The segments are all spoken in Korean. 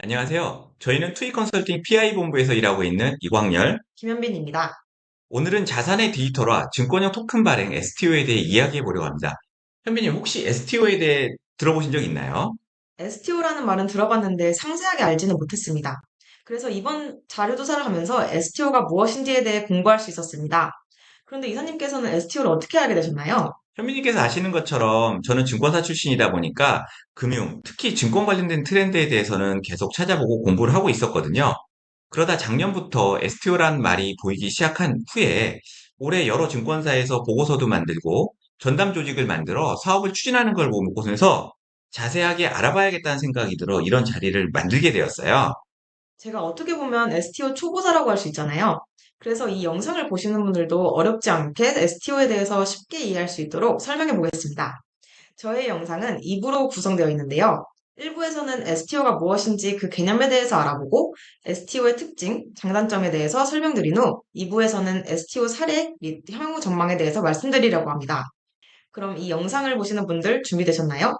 안녕하세요. 저희는 투이 컨설팅 PI 본부에서 일하고 있는 이광열. 김현빈입니다. 오늘은 자산의 디지털화, 증권형 토큰 발행 STO에 대해 이야기해 보려고 합니다. 현빈님 혹시 STO에 대해 들어보신 적 있나요? STO라는 말은 들어봤는데 상세하게 알지는 못했습니다. 그래서 이번 자료 조사를 하면서 STO가 무엇인지에 대해 공부할 수 있었습니다. 그런데 이사님께서는 STO를 어떻게 알게 되셨나요? 현빈님께서 아시는 것처럼 저는 증권사 출신이다 보니까 금융, 특히 증권 관련된 트렌드에 대해서는 계속 찾아보고 공부를 하고 있었거든요. 그러다 작년부터 STO라는 말이 보이기 시작한 후에 올해 여러 증권사에서 보고서도 만들고 전담 조직을 만들어 사업을 추진하는 걸 보고서 자세하게 알아봐야겠다는 생각이 들어 이런 자리를 만들게 되었어요. 제가 어떻게 보면 STO 초보자라고 할 수 있잖아요. 그래서 이 영상을 보시는 분들도 어렵지 않게 STO에 대해서 쉽게 이해할 수 있도록 설명해 보겠습니다. 저의 영상은 2부로 구성되어 있는데요. 1부에서는 STO가 무엇인지 그 개념에 대해서 알아보고 STO의 특징, 장단점에 대해서 설명드린 후 2부에서는 STO 사례 및 향후 전망에 대해서 말씀드리려고 합니다. 그럼 이 영상을 보시는 분들 준비되셨나요?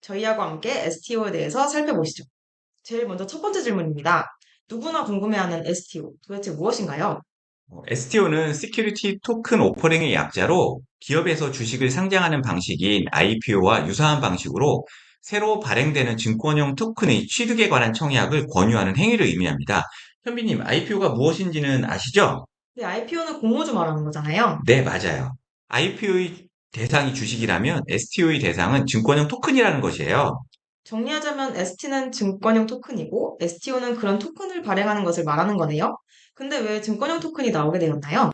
저희하고 함께 STO에 대해서 살펴보시죠. 제일 먼저 첫 번째 질문입니다. 누구나 궁금해하는 STO, 도대체 무엇인가요? STO는 Security Token Offering의 약자로 기업에서 주식을 상장하는 방식인 IPO와 유사한 방식으로 새로 발행되는 증권형 토큰의 취득에 관한 청약을 권유하는 행위를 의미합니다. 현빈님, IPO가 무엇인지는 아시죠? 네, IPO는 공모주 말하는 거잖아요. 네, 맞아요. IPO의 대상이 주식이라면 STO의 대상은 증권형 토큰이라는 것이에요. 정리하자면 ST는 증권형 토큰이고 STO는 그런 토큰을 발행하는 것을 말하는 거네요. 근데 왜 증권형 토큰이 나오게 되었나요?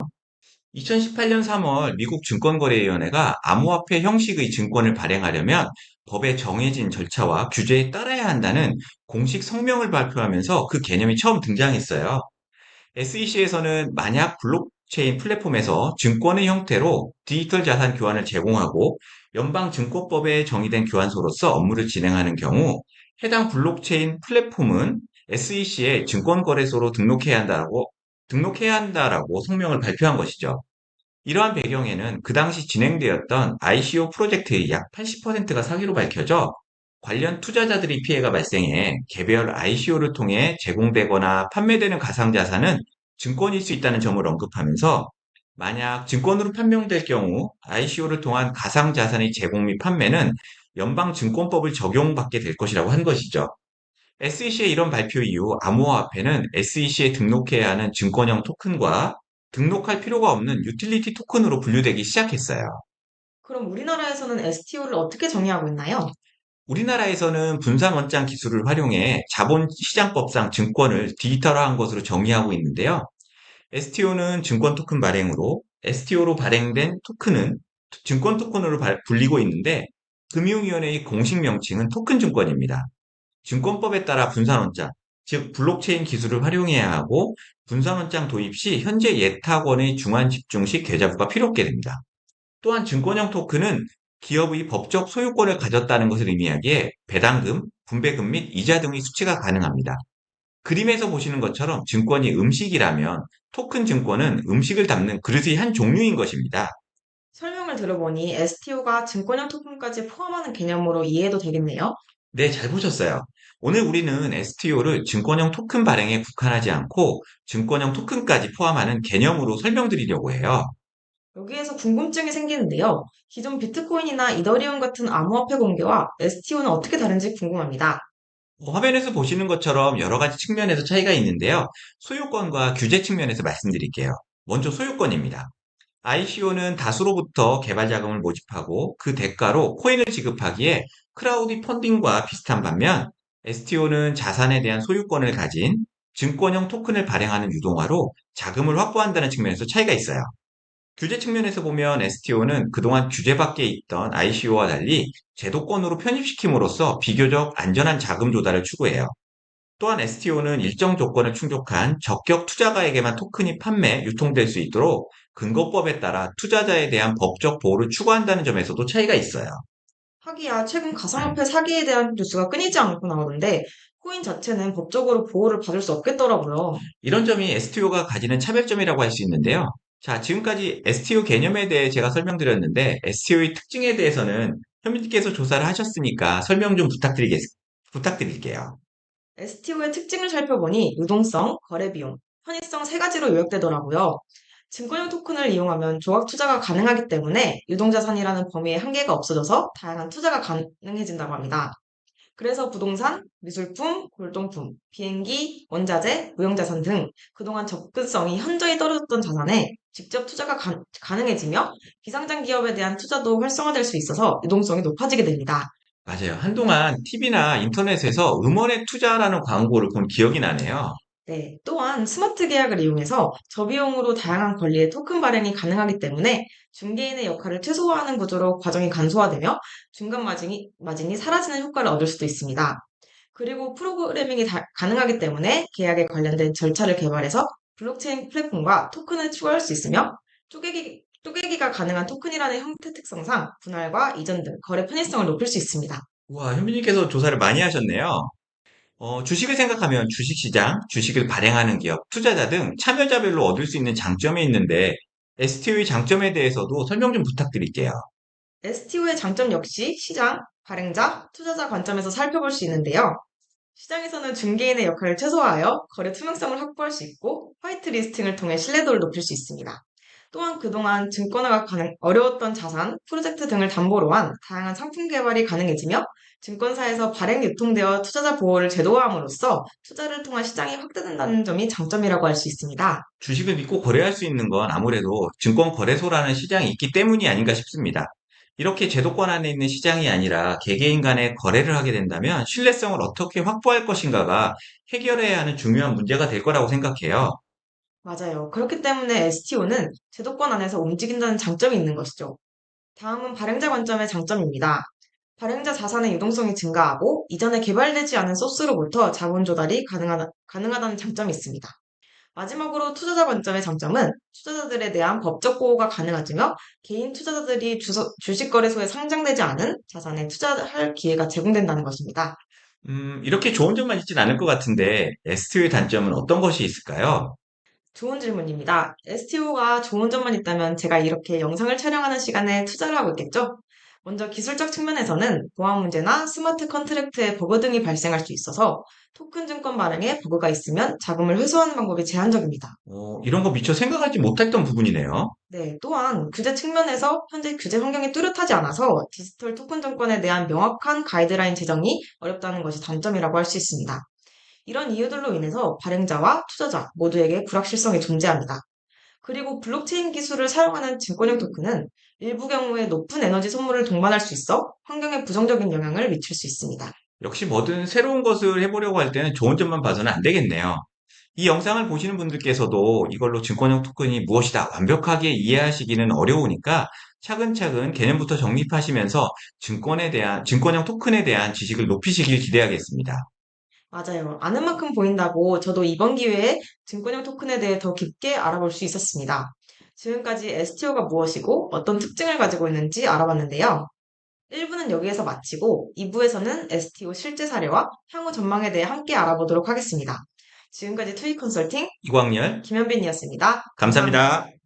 2018년 3월 미국 증권거래위원회가 암호화폐 형식의 증권을 발행하려면 법에 정해진 절차와 규제에 따라야 한다는 공식 성명을 발표하면서 그 개념이 처음 등장했어요. SEC에서는 만약 블록체인 플랫폼에서 증권의 형태로 디지털 자산 교환을 제공하고 연방증권법에 정의된 교환소로서 업무를 진행하는 경우 해당 블록체인 플랫폼은 SEC에 증권거래소로 등록해야 한다고 등록해야 한다라고 성명을 발표한 것이죠. 이러한 배경에는 그 당시 진행되었던 ICO 프로젝트의 약 80%가 사기로 밝혀져 관련 투자자들이 피해가 발생해 개별 ICO를 통해 제공되거나 판매되는 가상자산은 증권일 수 있다는 점을 언급하면서 만약 증권으로 판명될 경우 ICO를 통한 가상자산의 제공 및 판매는 연방증권법을 적용받게 될 것이라고 한 것이죠. SEC의 이런 발표 이후 암호화폐는 SEC에 등록해야 하는 증권형 토큰과 등록할 필요가 없는 유틸리티 토큰으로 분류되기 시작했어요. 그럼 우리나라에서는 STO를 어떻게 정의하고 있나요? 우리나라에서는 분산 원장 기술을 활용해 자본시장법상 증권을 디지털화한 것으로 정의하고 있는데요. STO는 증권 토큰 발행으로, STO로 발행된 토큰은 증권 토큰으로 발- 불리고 있는데, 금융위원회의 공식 명칭은 토큰 증권입니다. 증권법에 따라 분산원장, 즉 블록체인 기술을 활용해야 하고 분산원장 도입 시 현재 예탁원의 중앙 집중식 계좌부가 필요 없게 됩니다. 또한 증권형 토큰은 기업의 법적 소유권을 가졌다는 것을 의미하기에 배당금, 분배금 및 이자 등의 수취가 가능합니다. 그림에서 보시는 것처럼 증권이 음식이라면 토큰 증권은 음식을 담는 그릇의 한 종류인 것입니다. 설명을 들어보니 STO가 증권형 토큰까지 포함하는 개념으로 이해해도 되겠네요. 네, 잘 보셨어요. 오늘 우리는 STO를 증권형 토큰 발행에 국한하지 않고 증권형 토큰까지 포함하는 개념으로 설명드리려고 해요. 여기에서 궁금증이 생기는데요. 기존 비트코인이나 이더리움 같은 암호화폐 공개와 STO는 어떻게 다른지 궁금합니다. 어, 화면에서 보시는 것처럼 여러 가지 측면에서 차이가 있는데요. 소유권과 규제 측면에서 말씀드릴게요. 먼저 소유권입니다. ICO는 다수로부터 개발 자금을 모집하고 그 대가로 코인을 지급하기에 크라우디 펀딩과 비슷한 반면 STO는 자산에 대한 소유권을 가진 증권형 토큰을 발행하는 유동화로 자금을 확보한다는 측면에서 차이가 있어요. 규제 측면에서 보면 STO는 그동안 규제 밖에 있던 ICO와 달리 제도권으로 편입시킴으로써 비교적 안전한 자금 조달을 추구해요. 또한 STO는 일정 조건을 충족한 적격 투자가에게만 토큰이 판매, 유통될 수 있도록 근거법에 따라 투자자에 대한 법적 보호를 추구한다는 점에서도 차이가 있어요. 하기야 최근 가상화폐 사기에 대한 뉴스가 끊이지 않고 나오는데 코인 자체는 법적으로 보호를 받을 수 없겠더라고요. 이런 점이 STO가 가지는 차별점이라고 할 수 있는데요. 자, 지금까지 STO 개념에 대해 제가 설명드렸는데 STO의 특징에 대해서는 현민님께서 조사를 하셨으니까 설명 좀 부탁드리겠, 부탁드릴게요. STO의 특징을 살펴보니 유동성, 거래 비용, 편의성 세 가지로 요약되더라고요. 증권형 토큰을 이용하면 조각 투자가 가능하기 때문에 유동자산이라는 범위에 한계가 없어져서 다양한 투자가 가능해진다고 합니다. 그래서 부동산, 미술품, 골동품, 비행기, 원자재, 무형자산 등 그동안 접근성이 현저히 떨어졌던 자산에 직접 투자가 가, 가능해지며 비상장 기업에 대한 투자도 활성화될 수 있어서 유동성이 높아지게 됩니다. 맞아요. 한동안 TV나 인터넷에서 음원에 투자라는 광고를 본 기억이 나네요. 네, 또한 스마트 계약을 이용해서 저비용으로 다양한 권리의 토큰 발행이 가능하기 때문에 중개인의 역할을 최소화하는 구조로 과정이 간소화되며 중간 마진이, 마진이 사라지는 효과를 얻을 수도 있습니다. 그리고 프로그래밍이 다- 가능하기 때문에 계약에 관련된 절차를 개발해서 블록체인 플랫폼과 토큰을 추가할 수 있으며 쪼개기, 쪼개기가 가능한 토큰이라는 형태 특성상 분할과 이전 등 거래 편의성을 높일 수 있습니다. 우와, 현빈님께서 조사를 많이 하셨네요. 어, 주식을 생각하면 주식시장, 주식을 발행하는 기업, 투자자 등 참여자별로 얻을 수 있는 장점이 있는데 STO의 장점에 대해서도 설명 좀 부탁드릴게요. STO의 장점 역시 시장, 발행자, 투자자 관점에서 살펴볼 수 있는데요. 시장에서는 중개인의 역할을 최소화하여 거래 투명성을 확보할 수 있고 화이트 리스팅을 통해 신뢰도를 높일 수 있습니다. 또한 그동안 증권화가 가능, 어려웠던 자산, 프로젝트 등을 담보로 한 다양한 상품 개발이 가능해지며 증권사에서 발행 유통되어 투자자 보호를 제도화함으로써 투자를 통한 시장이 확대된다는 점이 장점이라고 할 수 있습니다. 주식을 믿고 거래할 수 있는 건 아무래도 증권거래소라는 시장이 있기 때문이 아닌가 싶습니다. 이렇게 제도권 안에 있는 시장이 아니라 개개인 간의 거래를 하게 된다면 신뢰성을 어떻게 확보할 것인가가 해결해야 하는 중요한 문제가 될 거라고 생각해요. 맞아요. 그렇기 때문에 STO는 제도권 안에서 움직인다는 장점이 있는 것이죠. 다음은 발행자 관점의 장점입니다. 발행자 자산의 유동성이 증가하고 이전에 개발되지 않은 소스로부터 자본 조달이 가능하다, 가능하다는 장점이 있습니다. 마지막으로 투자자 관점의 장점은 투자자들에 대한 법적 보호가 가능하지며 개인 투자자들이 주서- 주식거래소에 상장되지 않은 자산에 투자할 기회가 제공된다는 것입니다. 음, 이렇게 좋은 점만 있진 않을 것 같은데 STO의 단점은 어떤 것이 있을까요? 좋은 질문입니다. STO가 좋은 점만 있다면 제가 이렇게 영상을 촬영하는 시간에 투자를 하고 있겠죠? 먼저 기술적 측면에서는 보안 문제나 스마트 컨트랙트의 버그 등이 발생할 수 있어서 토큰 증권 발행에 버그가 있으면 자금을 회수하는 방법이 제한적입니다. 어, 이런 거 미처 생각하지 못했던 부분이네요. 네, 또한 규제 측면에서 현재 규제 환경이 뚜렷하지 않아서 디지털 토큰 증권에 대한 명확한 가이드라인 제정이 어렵다는 것이 단점이라고 할 수 있습니다. 이런 이유들로 인해서 발행자와 투자자 모두에게 불확실성이 존재합니다. 그리고 블록체인 기술을 사용하는 증권형 토큰은 일부 경우에 높은 에너지 소모를 동반할 수 있어 환경에 부정적인 영향을 미칠 수 있습니다. 역시 뭐든 새로운 것을 해보려고 할 때는 좋은 점만 봐서는 안 되겠네요. 이 영상을 보시는 분들께서도 이걸로 증권형 토큰이 무엇이다 완벽하게 이해하시기는 어려우니까 차근차근 개념부터 정립하시면서 증권에 대한, 증권형 토큰에 대한 지식을 높이시길 기대하겠습니다. 맞아요. 아는 만큼 보인다고 저도 이번 기회에 증권형 토큰에 대해 더 깊게 알아볼 수 있었습니다. 지금까지 STO가 무엇이고 어떤 특징을 가지고 있는지 알아봤는데요. 1부는 여기에서 마치고 2부에서는 STO 실제 사례와 향후 전망에 대해 함께 알아보도록 하겠습니다. 지금까지 투이 컨설팅 이광열, 김현빈이었습니다. 감사합니다.